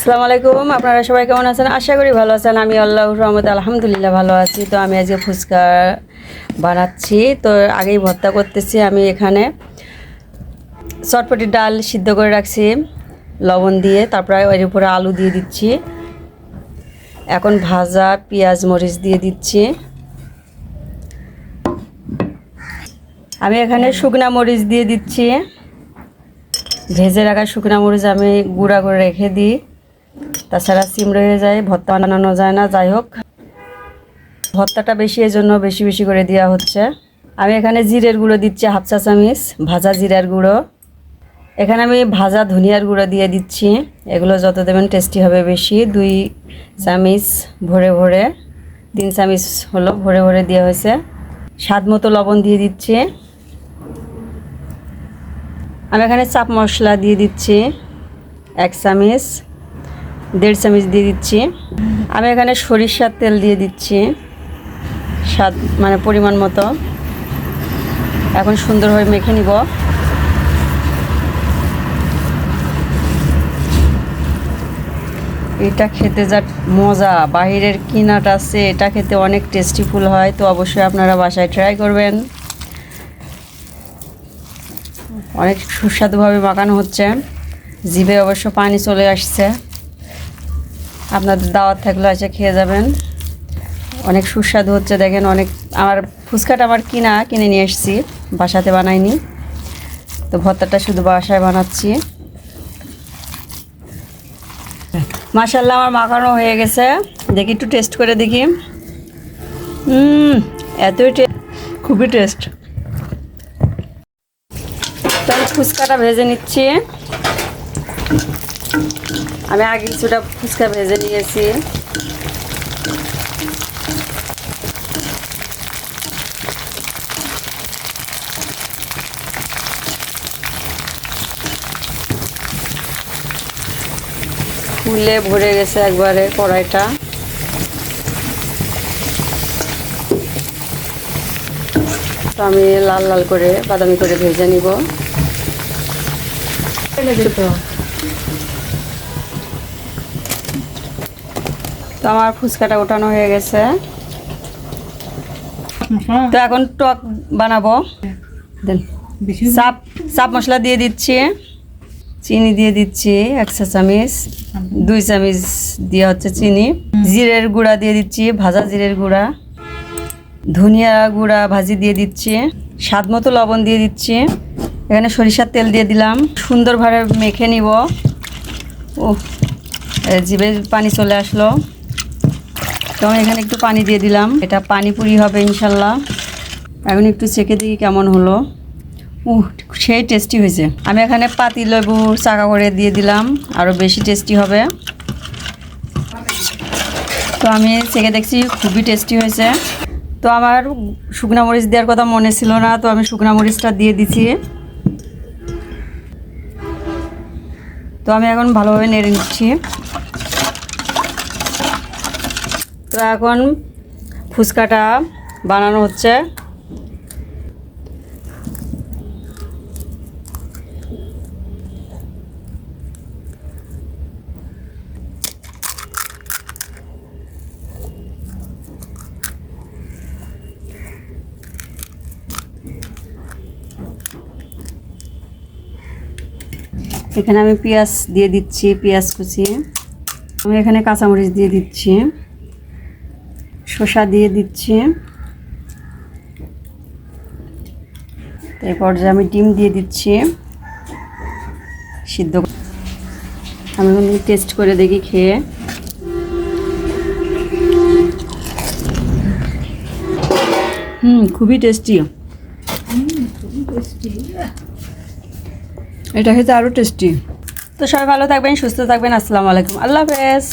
আসসালামু আলাইকুম, আপনারা সবাই কেমন আছেন? আশা করি ভালো আছেন। আমি আল্লাহ রহমত আলহামদুলিল্লাহ ভালো আছি। তো আমি আজকে ফুচকা বানাচ্ছি। তো আগেই ভর্তা করতেছি আমি এখানে। চটপটি ডাল সিদ্ধ করে রাখছি, লবণ দিয়ে। তারপরে এর উপরে আলু দিয়ে দিচ্ছি। এখন ভাজা পেঁয়াজ, মরিচ দিয়ে দিচ্ছি। আমি এখানে শুকনা মরিচ দিয়ে দিচ্ছি। ভেজে রাখা শুকনা মরিচ আমি গুঁড়া করে রেখে দিই। তাছাড়া সিম রয়ে যায় ভর্তা বানানো যায় না, যাই হোক। ভর্তাটা বেশি এর জন্য বেশি বেশি করে দেওয়া হচ্ছে। আমি এখানে জিরের গুঁড়ো দিচ্ছি হাফ চা চামিচ ভাজা জিরার গুঁড়ো। এখানে আমি ভাজা ধনিয়ার গুঁড়ো দিয়ে দিচ্ছি। এগুলো যত দেবেন টেস্টি হবে বেশি। দুই চামিচ ভরে ভরে, তিন চামিচ হলো ভরে ভরে দেওয়া হয়েছে। স্বাদ মতো লবণ দিয়ে দিচ্ছি। আমি এখানে চাপ মশলা দিয়ে দিচ্ছি। এক চামিচ দেড় চামিচ দিয়ে দিচ্ছি। আমি এখানে সরিষার তেল দিয়ে দিচ্ছি, স্বাদ মানে পরিমাণ মতো। এখন সুন্দরভাবে মেখে নিব। এটা খেতে যা মজা। বাহিরের কিনাটা আছে, এটা খেতে অনেক টেস্টিফুল হয়, তো অবশ্যই আপনারা বাসায় ট্রাই করবেন। অনেক সুস্বাদুভাবে মাখানো হচ্ছে। জিভে অবশ্য পানি চলে আসছে। আপনাদের দাওয়াত থাকলে এসে খেয়ে যাবেন। অনেক সুস্বাদু হচ্ছে, দেখেন অনেক, আমার ফুচকাটা আমার কিনা, কিনে নিয়ে এসেছি, বাসাতে বানাইনি। তো ভর্তাটা শুধু বাসায় বানাচ্ছি। মাসাল্লাহ আমার মাখানো হয়ে গেছে। দেখি একটু টেস্ট করে দেখি। এতই টে, খুবই টেস্ট তো ফুচকাটা ভেজে নিচ্ছি। আমি আগে কিছুটা ফুচকা ভেজে নিয়েছি। ফুলে ভরে গেছে একবারে কড়াইটা। তো আমি লাল লাল করে বাদামি করে ভেজে নিব। তো আমার ফুচকাটা ওঠানো হয়ে গেছে। তো এখন টক বানাবো। চাপ চাপ মশলা দিয়ে দিচ্ছি। চিনি দিয়ে দিচ্ছি এক চা চামিচ। দুই চামিচ দিয়ে হচ্ছে চিনি। জিরের গুঁড়া দিয়ে দিচ্ছি ভাজা জিরের গুঁড়া। ধনিয়া গুঁড়া ভাজি দিয়ে দিচ্ছি। স্বাদ মতো লবণ দিয়ে দিচ্ছি। এখানে সরিষার তেল দিয়ে দিলাম। সুন্দরভাবে মেখে নিব। ও জিভে পানি চলে আসলো। তো আমি এখানে একটু পানি দিয়ে দিলাম। এটা পানিপুরি হবে ইনশাল্লাহ। এখন একটু চেকে দিই কেমন হলো। উহ, সেই টেস্টি হয়েছে। আমি এখানে পাতি, লেবু, চাকা করে দিয়ে দিলাম। আরও বেশি টেস্টি হবে। তো আমি চেকে দেখছি খুবই টেস্টি হয়েছে। তো আমার শুকনা মরিচ দেওয়ার কথা মনে ছিল না, তো আমি শুকনা মরিচটা দিয়ে দিচ্ছি তো আমি এখন ভালোভাবে নেড়ে নিচ্ছি। তো এখন ফুচকাটা বানানো হচ্ছে। এখানে আমি পেঁয়াজ দিয়ে দিচ্ছি, পেঁয়াজ কুচি। আমি এখানে কাঁচামরিচ দিয়ে দিচ্ছি। শসা দিয়ে দিচ্ছি। তারপর যে আমি ডিম দিয়ে দিচ্ছি, সিদ্ধ আমি টেস্ট করে দেখি খেয়ে। হুম, খুবই টেস্টি এটা খেতে আরও টেস্টি তো সবাই ভালো থাকবেন, সুস্থ থাকবেন, আসসালামু আলাইকুম। আল্লাহ হাফেজ।